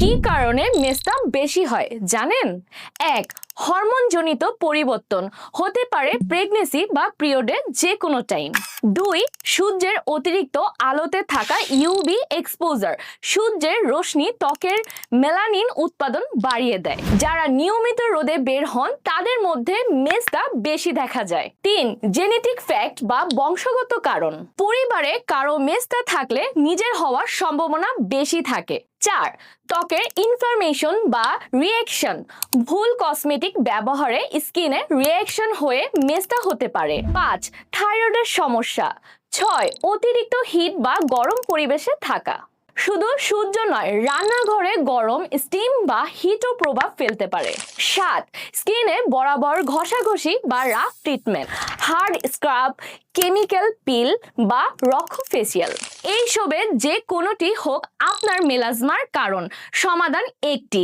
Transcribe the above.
কি কারণে মেস্তা বেশি হয় জানেন? এক, হরমোনজনিত পরিবর্তন হতে পারে প্রেগনেন্সি বা পিরিয়ডে যে কোনো টাইম দুই, সূর্যের অতিরিক্ত আলোতে থাকা ইউভি এক্সপোজার সূর্যের রশ্মি ত্বকের মেলানিন উৎপাদন বাড়িয়ে দেয়। যারা নিয়মিত রোদে বের হন, তাদের মধ্যে মেস্তা বেশি দেখা যায়। তিন জেনেটিক ফ্যাক্ট বা বংশগত কারণ। পরিবারে কারও মেস্তা থাকলে নিজের হওয়ার সম্ভাবনা বেশি থাকে। চার, ত্বকের ইনফরমেশন বা রিয়েকশন ভুল কসমেটিক ব্যবহারে স্কিনে রিয়েকশন হয়ে মেস্তা হতে পারে। পাঁচ থাইরয়েডের সমস্যা। ছয়, অতিরিক্ত হিট বা গরম পরিবেশে থাকা। শুধু সূর্য নয়, রান্নাঘরে গরম স্টিম বা হিটও প্রভাব ফেলতে পারে। সাত স্কিনে বরাবর ঘষাঘষি বা rough treatment hard scrub, chemical peel বা রক্ষ ফেসিয়াল। এইসবের যে কোনোটি হোক আপনার মেলাজমার কারণ। সমাধান একটি।